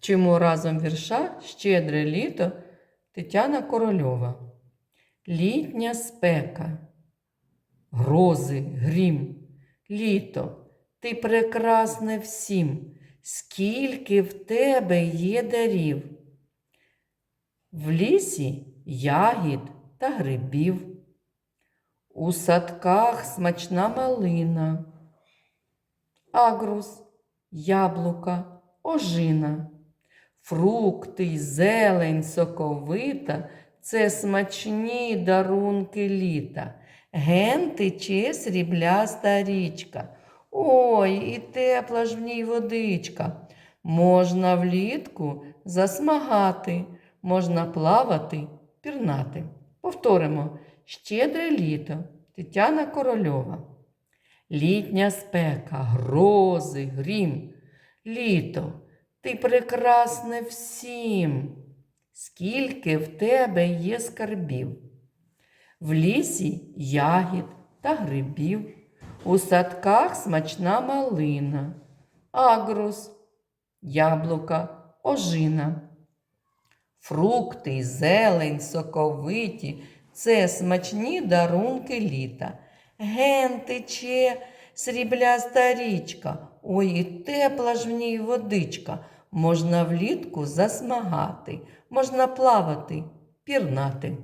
Вчимо разом вірша Щедре літо Тетяна Корольова. Літня спека, грози, грім, літо, ти прекрасне всім, скільки в тебе є дарів. В лісі ягід та грибів, у садках смачна малина, агрус, яблука, ожина, фрукти й зелень соковита це смачні дарунки літа. Ген тече срібляста річка. Ой, і тепла ж в ній водичка. Можна влітку засмагати, можна плавати, пірнати. Повторимо щедре літо Тетяна Корольова. Літня спека, грози, грім. Літо, ти прекрасне всім, скільки в тебе є скарбів. В лісі ягід та грибів, у садках смачна малина, агрус, яблука, ожина. Фрукти, зелень, соковиті це смачні дарунки літа. Ген тече срібляста річка, ой, і тепла ж в ній водичка. Можна влітку засмагати, можна плавати, пірнати.